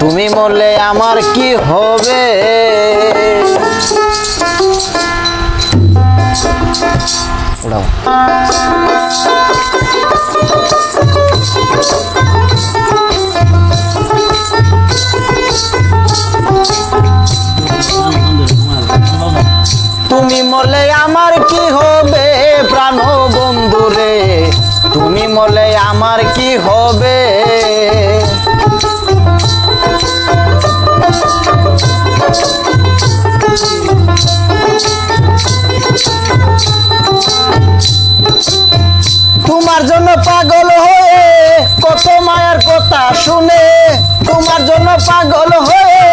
তুমি মরলে আমার কি হবে? তুমি মলে আমার কি হবে প্রাণ বন্ধুরে তুমি মলে আমার কি হবে? তোমার জন্য পাগল হয়ে কত মায়ার কথা শুনে, তোমার জন্য পাগল হয়ে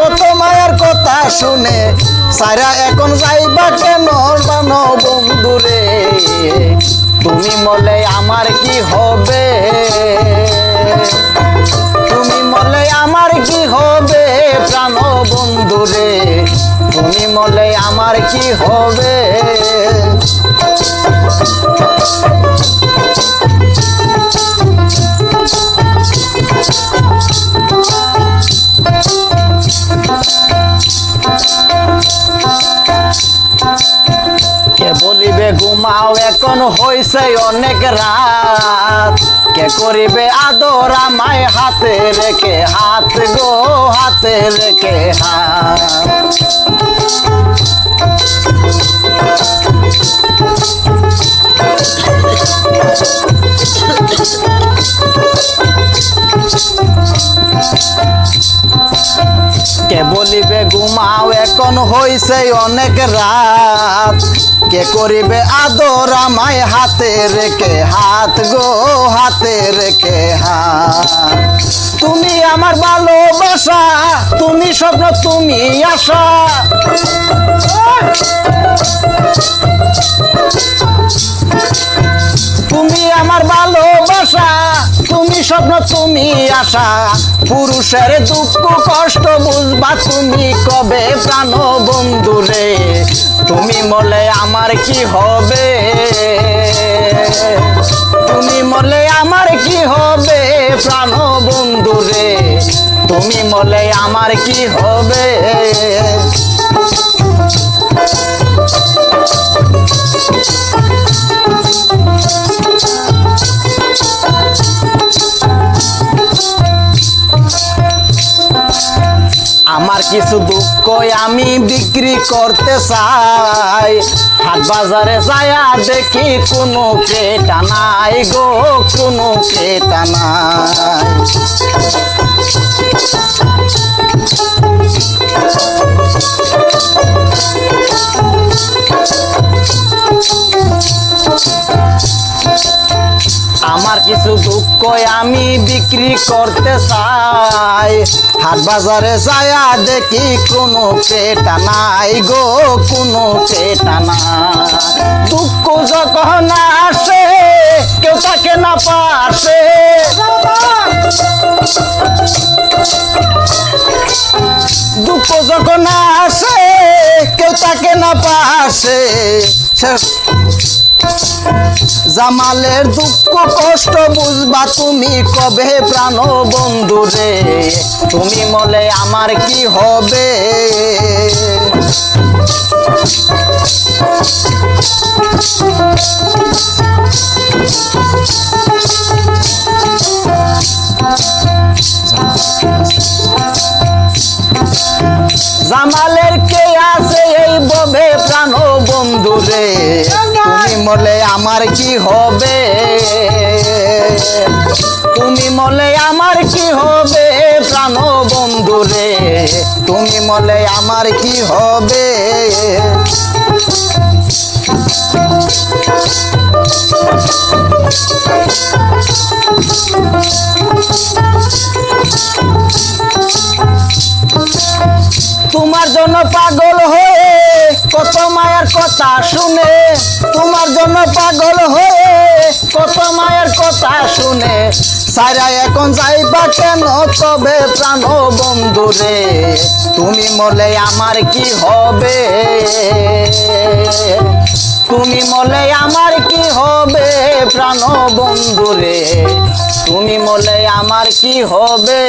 কত মায়ার কথা শুনে। সারা এখন যাইবা কেন জানো বন্ধুরে? তুমি মলে আমার কি হবে? তুমি মলে আমার কি হবে প্রাণ বন্ধুরে? তুমি মলে আমার কি হবে? ঘুমাও এখন হইছে অনেক রাত। কে করিবে আদর আমায় হাতে রেখে হাত গো, হাতে রেখে হাত। এখন হইছে অনেক রাত। কে করিবে আদর আমায় হাতে রেখে হাত গো, হাতে রেখে হাত। তুমি আমার ভালোবাসা, তুমি স্বপ্ন, তুমি আশা। তুমি আমার ভালোবাসা তুমি স্বপ্ন, তুমি আশা। পুরুষের দুঃখ, কষ্ট বুঝবা তুমি কবে প্রাণ বন্ধুরে তুমি মলে আমার কি হবে? তুমি মলে আমার কি হবে? প্রাণ বন্ধুরে তুমি মলে আমার কি হবে? কিছু দুঃখ আমি বিক্রি করতে চাই। হাট বাজারে যায়া দেখি কোনো কেটা নাই গো, কোনো কেটা নাই। কিছু দুঃখ আমি বিক্রি করতে চাই। হাট বাজারে যায়া দেখি কোনো ক্রেতা নাই গো, কোনো ক্রেতা নাই। দুঃখ যখন আসে, কেউ তাকে না পাশে। দুঃখ যখন আসে, কেউ তাকে না পাশে। জামালের দুঃখ কষ্ট বুঝবা তুমি কবে প্রাণ বন্ধুরে তুমি মলে আমার কি হবে? আমার কি হবে? তুমি মলে আমার কি হবে প্রাণ বন্ধুরে তুমি মলে আমার কি হবে? তোমার জন্য পাগল হয়ে কত মায়ের কথা শুনে। তোমার জন্য পাগল হয়ে কত মায়ের কথা শুনে। সারা এখন যাইবা কেন? তবে প্রাণ বন্ধুরে তুমি মলে আমার কি হবে? তুমি মলে আমার কি হবে? প্রাণ বন্ধুরে তুমি মলে আমার কি হবে?